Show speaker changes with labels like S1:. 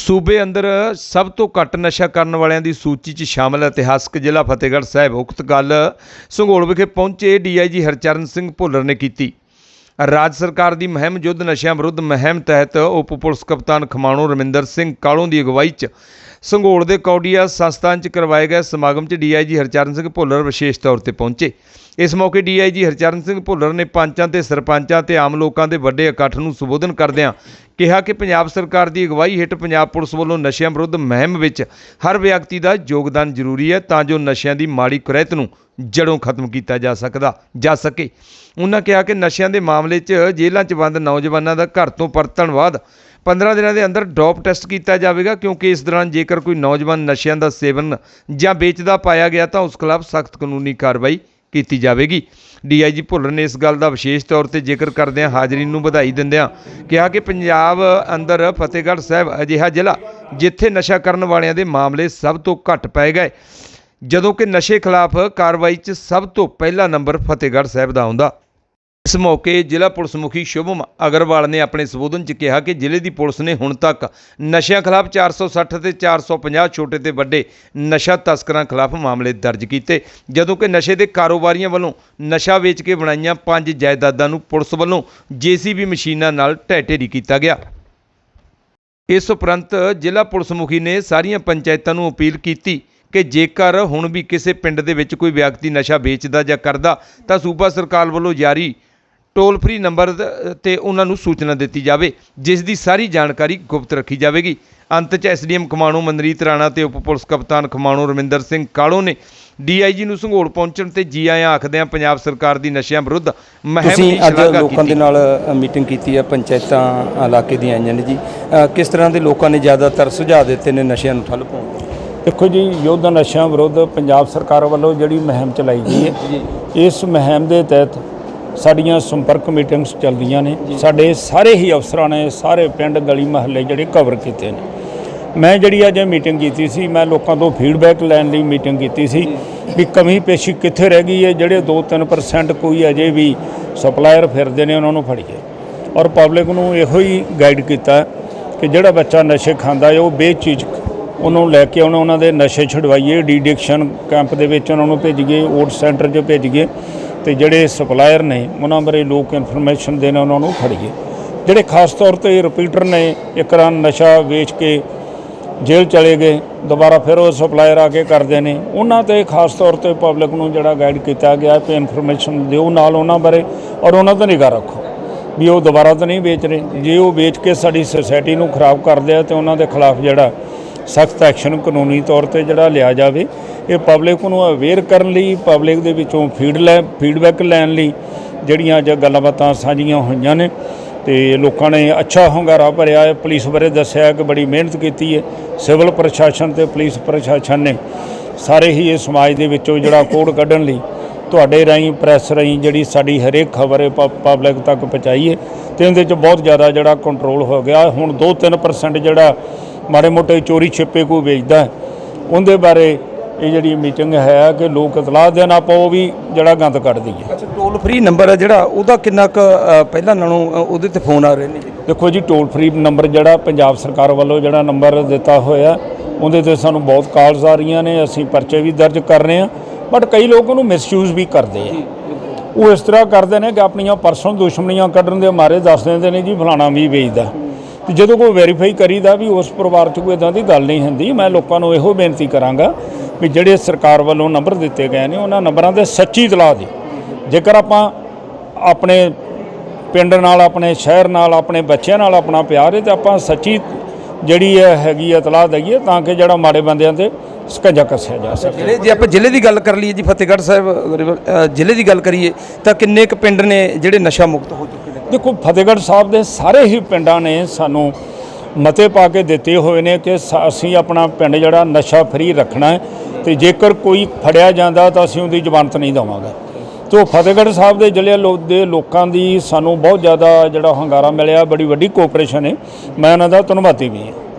S1: ਸੂਬੇ ਅੰਦਰ ਸਭ ਤੋਂ ਘੱਟ ਨਸ਼ਾ ਕਰਨ ਵਾਲਿਆਂ ਦੀ ਸੂਚੀ 'ਚ ਸ਼ਾਮਲ ਇਤਿਹਾਸਕ ਜ਼ਿਲ੍ਹਾ ਫਤਿਹਗੜ੍ਹ ਸਾਹਿਬ ਉਕਤ ਗੱਲ ਸੰਘੋਲ ਵਿਖੇ ਪਹੁੰਚੇ ਡੀਆਈਜੀ ਹਰਚਰਨ ਸਿੰਘ ਭੁੱਲਰ ਨੇ ਕੀਤੀ। ਰਾਜ ਸਰਕਾਰ ਦੀ ਮੁਹਿੰਮ ਯੁੱਧ ਨਸ਼ਿਆਂ ਵਿਰੁੱਧ ਮੁਹਿੰਮ ਤਹਿਤ ਉਪ ਪੁਲਿਸ ਕਪਤਾਨ ਖਮਾਣੋ ਰਮਿੰਦਰ ਸਿੰਘ ਕਾਲੋਂ ਦੀ ਅਗਵਾਈ 'ਚ ਸੰਘੋਲ ਦੇ ਕੌਡੀਆ ਸੰਸਥਾਨ 'ਚ ਕਰਵਾਏ ਗਏ ਸਮਾਗਮ 'ਚ ਡੀਆਈਜੀ ਹਰਚਰਨ ਸਿੰਘ ਭੁੱਲਰ ਵਿਸ਼ੇਸ਼ ਤੌਰ ਤੇ ਪਹੁੰਚੇ। ਇਸ ਮੌਕੇ ਡੀਆਈਜੀ ਹਰਚਰਨ ਸਿੰਘ ਭੁੱਲਰ ਨੇ ਪੰਚਾਂ ਤੇ ਸਰਪੰਚਾਂ ਤੇ ਆਮ ਲੋਕਾਂ ਦੇ ਵੱਡੇ ਇਕੱਠ ਨੂੰ ਸੰਬੋਧਨ ਕਰਦਿਆਂ ਕਿਹਾ ਕਿ ਪੰਜਾਬ ਸਰਕਾਰ ਦੀ ਅਗਵਾਈ ਹੇਠ ਪੰਜਾਬ ਪੁਲਿਸ ਵੱਲੋਂ ਨਸ਼ਿਆਂ ਵਿਰੁੱਧ ਮੁਹਿੰਮ ਵਿੱਚ ਹਰ ਵਿਅਕਤੀ ਦਾ ਯੋਗਦਾਨ ਜ਼ਰੂਰੀ ਹੈ ਤਾਂ ਜੋ ਨਸ਼ਿਆਂ ਦੀ ਮਾੜੀ ਕੁਰੈਤ ਨੂੰ ਜੜੋਂ ਖਤਮ ਕੀਤਾ ਜਾ ਸਕਦਾ, ਜਾ ਸਕੇ। ਉਹਨਾਂ ਕਿਹਾ ਕਿ ਨਸ਼ਿਆਂ ਦੇ ਮਾਮਲੇ 'ਚ ਜੇਲ੍ਹਾਂ 'ਚ ਬੰਦ ਨੌਜਵਾਨਾਂ ਦਾ ਘਰ ਤੋਂ ਪਰਤਣ ਬਾਅਦ 15 ਦਿਨਾਂ ਦੇ ਅੰਦਰ ਡੋਪ ਟੈਸਟ ਕੀਤਾ ਜਾਵੇਗਾ, ਕਿਉਂਕਿ ਇਸ ਦੌਰਾਨ ਜੇਕਰ ਕੋਈ ਨੌਜਵਾਨ ਨਸ਼ਿਆਂ ਦਾ ਸੇਵਨ ਜਾਂ ਵੇਚਦਾ ਪਾਇਆ ਗਿਆ ਤਾਂ ਉਸ ਖਿਲਾਫ ਸਖਤ ਕਾਨੂੰਨੀ ਕਾਰਵਾਈ ਕੀਤੀ ਜਾਵੇਗੀ। ਡੀਆਈਜੀ ਭੁੱਲਰ ਨੇ ਇਸ ਗੱਲ ਦਾ ਵਿਸ਼ੇਸ਼ ਤੌਰ ਤੇ ਜ਼ਿਕਰ ਕਰਦਿਆਂ ਹਾਜ਼ਰੀਨ ਨੂੰ ਵਧਾਈ ਦਿੰਦਿਆਂ ਕਿਹਾ ਕਿ ਪੰਜਾਬ ਅੰਦਰ ਫਤਿਹਗੜ੍ਹ ਸਾਹਿਬ ਅਜਿਹਾ ਜ਼ਿਲ੍ਹਾ ਜਿੱਥੇ ਨਸ਼ਾ ਕਰਨ ਵਾਲਿਆਂ ਦੇ ਮਾਮਲੇ ਸਭ ਤੋਂ ਘੱਟ ਪਏ ਗਏ, ਜਦੋਂ ਕਿ ਨਸ਼ੇ ਖਿਲਾਫ ਕਾਰਵਾਈ 'ਚ ਸਭ ਤੋਂ ਪਹਿਲਾ ਨੰਬਰ ਫਤਿਹਗੜ੍ਹ ਸਾਹਿਬ ਦਾ ਆਉਂਦਾ। ਇਸ ਮੌਕੇ ਜ਼ਿਲ੍ਹਾ ਪੁਲਿਸ ਮੁਖੀ ਸ਼ੁਭਮ ਅਗਰਵਾਲ ਨੇ ਆਪਣੇ ਸੰਬੋਧਨ 'ਚ ਕਿਹਾ ਕਿ ਜ਼ਿਲ੍ਹੇ ਦੀ ਪੁਲਿਸ ਨੇ ਹੁਣ ਤੱਕ ਨਸ਼ਿਆਂ ਖਿਲਾਫ 460 ਤੇ 450 ਛੋਟੇ ਤੇ ਵੱਡੇ ਨਸ਼ਾ ਤਸਕਰਾਂ ਖਿਲਾਫ ਮਾਮਲੇ ਦਰਜ ਕੀਤੇ, ਜਦੋਂ ਕਿ ਨਸ਼ੇ ਦੇ ਕਾਰੋਬਾਰੀਆਂ ਵੱਲੋਂ ਨਸ਼ਾ ਵੇਚ ਕੇ ਬਣਾਈਆਂ ਪੰਜ ਜਾਇਦਾਦਾਂ ਨੂੰ ਪੁਲਿਸ ਵੱਲੋਂ ਜੀਸੀਬੀ ਮਸ਼ੀਨਾਂ ਨਾਲ ਢਹਿ ਢੇਰੀ ਕੀਤਾ ਗਿਆ। ਇਸ ਉਪਰੰਤ ਜ਼ਿਲ੍ਹਾ ਪੁਲਿਸ ਮੁਖੀ ਨੇ ਸਾਰੀਆਂ ਪੰਚਾਇਤਾਂ ਨੂੰ ਅਪੀਲ ਕੀਤੀ ਕਿ ਜੇਕਰ ਹੁਣ ਵੀ ਕਿਸੇ ਪਿੰਡ ਦੇ ਵਿੱਚ ਕੋਈ ਵਿਅਕਤੀ ਨਸ਼ਾ ਵੇਚਦਾ ਜਾਂ ਕਰਦਾ, ਤਾਂ ਸੂਬਾ ਸਰਕਾਰ ਵੱਲੋਂ ਜਾਰੀ ਟੋਲ ਫ੍ਰੀ ਨੰਬਰ ਤੇ ਉਹਨਾਂ ਨੂੰ ਸੂਚਨਾ ਦਿੱਤੀ ਜਾਵੇ ਜਿਸ ਦੀ ਸਾਰੀ ਜਾਣਕਾਰੀ ਗੁਪਤ ਰੱਖੀ ਜਾਵੇਗੀ। ਅੰਤ 'ਚ ਐਸਡੀਐਮ ਖਮਾਣੋ ਮਨਰੀਤ ਰਾਣਾ ਤੇ ਉਪ ਪੁਲਿਸ ਕਪਤਾਨ ਖਮਾਣੋ ਰਮਿੰਦਰ ਸਿੰਘ ਕਾਲੋ ਨੇ ਡੀਆਈਜੀ ਨੂੰ ਸੰਘੋਲ ਪਹੁੰਚਣ ਤੇ ਜੀ ਆਇਆਂ ਆਖਦਿਆਂ ਪੰਜਾਬ ਸਰਕਾਰ ਦੀ ਨਸ਼ਿਆਂ ਵਿਰੁੱਧ ਮੁਹਿੰਮ ਦੀ
S2: ਤੁਸੀਂ ਅੱਜ
S1: ਸ਼ਲਾਘਾ
S2: ਲੋਕਾਂ ਦੇ ਨਾਲ ਮੀਟਿੰਗ ਕੀਤੀ ਹੈ ਪੰਚਾਇਤਾਂ ਇਲਾਕੇ ਦੀਆਂ ਆਈਆਂ ਨੇ ਜੀ। ਕਿਸ ਤਰ੍ਹਾਂ ਦੇ ਲੋਕਾਂ ਨੇ ਜ਼ਿਆਦਾਤਰ ਸੁਝਾਅ ਦਿੱਤੇ ਨੇ ਨਸ਼ਿਆਂ ਨੂੰ ਠੱਲ ਪਾਉਣ ਦੇ?
S3: ਦੇਖੋ ਜੀ ਯੁੱਧ ਨਸ਼ਿਆਂ ਵਿਰੁੱਧ ਪੰਜਾਬ ਸਰਕਾਰ ਵੱਲੋਂ ਜਿਹੜੀ ਮੁਹਿੰਮ ਚਲਾਈ ਗਈ ਹੈ ਇਸ ਮੁਹਿੰਮ ਦੇ ਤਹਿਤ ਸਾਡੀਆਂ ਸੰਪਰਕ ਮੀਟਿੰਗਸ ਚੱਲਦੀਆਂ ਨੇ। ਸਾਡੇ ਸਾਰੇ ਹੀ ਅਫਸਰਾਂ ਨੇ ਸਾਰੇ ਪਿੰਡ ਗਲੀ ਮਹੱਲੇ ਜਿਹੜੇ ਕਵਰ ਕੀਤੇ ਨੇ। ਮੈਂ ਜਿਹੜੀ ਅੱਜ ਮੀਟਿੰਗ ਕੀਤੀ ਸੀ ਮੈਂ ਲੋਕਾਂ ਤੋਂ ਫੀਡਬੈਕ ਲੈਣ ਲਈ ਮੀਟਿੰਗ ਕੀਤੀ ਸੀ ਵੀ ਕਮੀ ਪੇਸ਼ੀ ਕਿੱਥੇ ਰਹਿ ਗਈ ਹੈ ਜਿਹੜੇ 2-3% ਕੋਈ ਅਜੇ ਵੀ ਸਪਲਾਇਰ ਫਿਰਦੇ ਨੇ ਉਹਨਾਂ ਨੂੰ ਫੜੀਏ। ਔਰ ਪਬਲਿਕ ਨੂੰ ਇਹੋ ਹੀ ਗਾਈਡ ਕੀਤਾ ਕਿ ਜਿਹੜਾ ਬੱਚਾ ਨਸ਼ੇ ਖਾਂਦਾ ਹੈ ਉਹ ਬੇਚੀਜ਼ਕ ਉਹਨੂੰ ਲੈ ਕੇ ਆਉਣਾ ਉਹਨਾਂ ਦੇ ਨਸ਼ੇ ਛੁਡਵਾਈਏ ਡੀਡਿਕਸ਼ਨ ਕੈਂਪ ਦੇ ਵਿੱਚ ਉਹਨਾਂ ਨੂੰ ਭੇਜੀਏ ਓਟ ਸੈਂਟਰ 'ਚ ਭੇਜੀਏ। ਤੇ ਜਿਹੜੇ ਸਪਲਾਇਰ ਨੇ, ਉਹਨਾਂ ਬਾਰੇ ਲੋਕ ਇਨਫੋਰਮੇਸ਼ਨ ਦੇਣ ਉਹਨਾਂ ਨੂੰ ਫੜੀਏ। ਜਿਹੜੇ ਖਾਸ ਤੌਰ ਤੇ ਰਿਪੀਟਰ ਨੇ, ਇੱਕ ਰਾਂ ਨਸ਼ਾ ਵੇਚ ਕੇ ਜੇਲ੍ਹ ਚਲੇ ਗਏ, ਦੁਬਾਰਾ ਫਿਰ ਉਹ ਸਪਲਾਇਰ ਆ ਕੇ ਕਰਦੇ ਨੇ। ਉਹਨਾਂ ਤੇ ਖਾਸ ਤੌਰ ਤੇ ਪਬਲਿਕ ਨੂੰ ਜਿਹੜਾ ਗਾਈਡ ਕੀਤਾ ਗਿਆ ਹੈ ਇਨਫੋਰਮੇਸ਼ਨ ਦਿਓ ਨਾਲ ਉਹਨਾਂ ਬਾਰੇ, ਔਰ ਉਹਨਾਂ ਤੇ ਨਿਗਾਹ ਰੱਖੋ ਵੀ ਉਹ ਦੁਬਾਰਾ ਤਾਂ ਨਹੀਂ ਵੇਚ ਰਹੇ। ਜੇ ਉਹ ਵੇਚ ਕੇ ਸਾਡੀ ਸੁਸਾਇਟੀ ਨੂੰ ਖਰਾਬ ਕਰਦੇ ਆ ਤੇ ਉਹਨਾਂ ਦੇ ਖਿਲਾਫ ਜਿਹੜਾ ਸਖਤ ਐਕਸ਼ਨ ਕਾਨੂੰਨੀ ਤੌਰ ਤੇ ਜਿਹੜਾ ਲਿਆ ਜਾਵੇ ਇਹ ਪਬਲਿਕ ਨੂੰ ਅਵੇਅਰ ਕਰਨ ਲਈ ਪਬਲਿਕ ਦੇ ਵਿੱਚੋਂ ਫੀਡ ਲੈ ਫੀਡਬੈਕ ਲੈਣ ਲਈ ਜਿਹੜੀਆਂ ਅੱਜ ਗੱਲਬਾਤਾਂ ਸਾਂਝੀਆਂ ਹੋਈਆਂ ਨੇ ਤੇ ਲੋਕਾਂ ਨੇ ਅੱਛਾ ਹੁੰਗਾਰਾ ਭਰਿਆ ਹੈ। ਪੁਲਿਸ ਬਾਰੇ ਦੱਸਿਆ ਕਿ ਬੜੀ ਮਿਹਨਤ ਕੀਤੀ ਹੈ। ਸਿਵਲ ਪ੍ਰਸ਼ਾਸਨ ਤੇ ਪੁਲਿਸ ਪ੍ਰਸ਼ਾਸਨ ਨੇ ਸਾਰੇ ਹੀ ਇਹ ਸਮਾਜ ਦੇ ਵਿੱਚੋਂ ਜਿਹੜਾ ਕੋਡ ਕੱਢਣ ਲਈ ਤੁਹਾਡੇ ਰਾਹੀਂ ਪ੍ਰੈਸ ਰਾਹੀਂ ਜਿਹੜੀ ਸਾਡੀ ਹਰੇਕ ਖਬਰ ਪਬਲਿਕ ਤੱਕ ਪਹੁੰਚਾਈ ਹੈ ਤੇ ਇਹਦੇ ਵਿੱਚ ਬਹੁਤ ਜ਼ਿਆਦਾ ਜਿਹੜਾ ਕੰਟਰੋਲ ਹੋ ਗਿਆ। ਹੁਣ 2-3% ਜਿਹੜਾ ਮਾੜੇ ਮੋਟੇ ਚੋਰੀ ਛਿਪੇ ਕੋਈ ਵੇਚਦਾ ਉਹਦੇ ਬਾਰੇ ਇਹ ਜਿਹੜੀ ਮੀਟਿੰਗ ਹੈ ਕਿ ਲੋਕ ਇਤਲਾਹ ਦੇਣ ਆਪਾਂ ਉਹ ਵੀ ਜਿਹੜਾ ਗੰਦ ਕੱਢ ਦਈਏ।
S2: ਅੱਛਾ ਟੋਲ ਫ੍ਰੀ ਨੰਬਰ ਹੈ ਜਿਹੜਾ ਉਹਦਾ ਕਿੰਨਾ ਕੁ ਅ, ਪਹਿਲਾਂ ਨਾਲੋਂ ਅ, ਉਹਦੇ ਤੇ ਫੋਨ ਆ ਰਹੇ ਨੇ ਜੀ?
S3: ਦੇਖੋ ਜੀ ਟੋਲ ਫ੍ਰੀ ਨੰਬਰ ਜਿਹੜਾ ਪੰਜਾਬ ਸਰਕਾਰ ਵੱਲੋਂ ਜਿਹੜਾ ਨੰਬਰ ਦਿੱਤਾ ਹੋਇਆ ਉਹਦੇ ਤੇ ਸਾਨੂੰ ਬਹੁਤ ਕਾਲਸ ਆ ਰਹੀਆਂ ਨੇ ਅਸੀਂ ਪਰਚੇ ਵੀ ਦਰਜ ਕਰ ਰਹੇ ਹਾਂ ਬਟ ਕਈ ਲੋਕ ਉਹਨੂੰ ਮਿਸਯੂਜ਼ ਵੀ ਕਰਦੇ ਆ। ਉਹ ਇਸ ਤਰ੍ਹਾਂ ਕਰਦੇ ਨੇ ਕਿ ਆਪਣੀਆਂ ਪਰਸਨਲ ਦੁਸ਼ਮਣੀਆਂ ਕੱਢਣ ਦੇ ਮਾਰੇ ਦੱਸ ਦਿੰਦੇ ਨੇ ਜੀ ਫਲਾਣਾ ਵੀ ਵੇਚਦਾ। ਤੇ ਜਦੋਂ ਕੋਈ ਵੈਰੀਫਾਈ ਕਰੀਦਾ ਵੀ ਉਸ ਪਰਿਵਾਰ 'ਚ ਕੋਈ ਇਦਾਂ ਦੀ ਗੱਲ ਨਹੀਂ ਹੁੰਦੀ ਮੈਂ ਲੋਕਾਂ ਨੂੰ ਇਹੋ ਬੇਨਤੀ ਕਰਾਂਗਾ ਵੀ ਜਿਹੜੇ ਸਰਕਾਰ ਵੱਲੋਂ ਨੰਬਰ ਦਿੱਤੇ ਗਏ ਨੇ ਉਹਨਾਂ ਨੰਬਰਾਂ ਦੇ ਸੱਚੀ ਇਤਲਾਹ ਦੇ ਜੇਕਰ ਆਪਾਂ ਆਪਣੇ ਪਿੰਡ ਨਾਲ ਆਪਣੇ ਸ਼ਹਿਰ ਨਾਲ ਆਪਣੇ ਬੱਚਿਆਂ ਨਾਲ ਆਪਣਾ ਪਿਆਰ ਹੈ ਤੇ ਆਪਾਂ ਸੱਚੀ ਜਿਹੜੀ ਹੈ ਹੈਗੀ ਇਤਲਾਹ ਦਈਏ ਤਾਂ ਕਿ ਜਿਹੜਾ ਮਾੜੇ ਬੰਦਿਆਂ ਤੇ ਸਕੰਜਾ ਕੱਸਿਆ ਜਾ ਸਕੇ।
S2: ਜ਼ਿਲ੍ਹੇ ਜੇ ਆਪਾਂ ਜ਼ਿਲ੍ਹੇ ਦੀ ਗੱਲ ਕਰ ਲਈਏ ਜੀ ਫਤਿਹਗੜ੍ਹ ਸਾਹਿਬ ਅ, ਜ਼ਿਲ੍ਹੇ ਦੀ ਗੱਲ ਕਰੀਏ ਤਾਂ ਕਿੰਨੇ ਕੁ ਪਿੰਡ ਨੇ ਜਿਹੜੇ ਨਸ਼ਾ ਮੁਕਤ ਹੋ ਚੁੱਕੇ
S3: ਦੇਖੋ, ਫਤਿਹਗੜ੍ਹ ਸਾਹਿਬ ਦੇ ਸਾਰੇ ਹੀ ਪਿੰਡਾਂ ਨੇ ਸਾਨੂੰ ਮਤੇ ਪਾ ਕੇ ਦਿੱਤੇ ਹੋਏ ਨੇ ਕਿ ਸ- ਅਸੀਂ ਆਪਣਾ ਪਿੰਡ ਜਿਹੜਾ ਨਸ਼ਾ ਫਰੀ ਰੱਖਣਾ ਹੈ ਤੇ ਜੇਕਰ ਕੋਈ ਫੜਿਆ ਜਾਂਦਾ ਤਾਂ ਅਸੀਂ ਉਹਦੀ ਜ਼ਮਾਨਤ ਨਹੀਂ ਦੇਵਾਂਗੇ। ਤੋ ਫਤਿਹਗੜ੍ਹ ਸਾਹਿਬ ਦੇ ਜ਼ਿਲ੍ਹੇ ਲੋ- ਦੇ ਲੋਕਾਂ ਦੀ ਸਾਨੂੰ ਬਹੁਤ ਜ਼ਿਆਦਾ ਜਿਹੜਾ ਹੰਗਾਰਾ ਮਿਲਿਆ, ਬੜੀ ਵੱਡੀ ਕੋਆਪਰੇਸ਼ਨ ਹੈ। ਮੈਂ ਉਹਨਾਂ ਦਾ ਧੰਨਵਾਦੀ ਵੀ ਹਾਂ।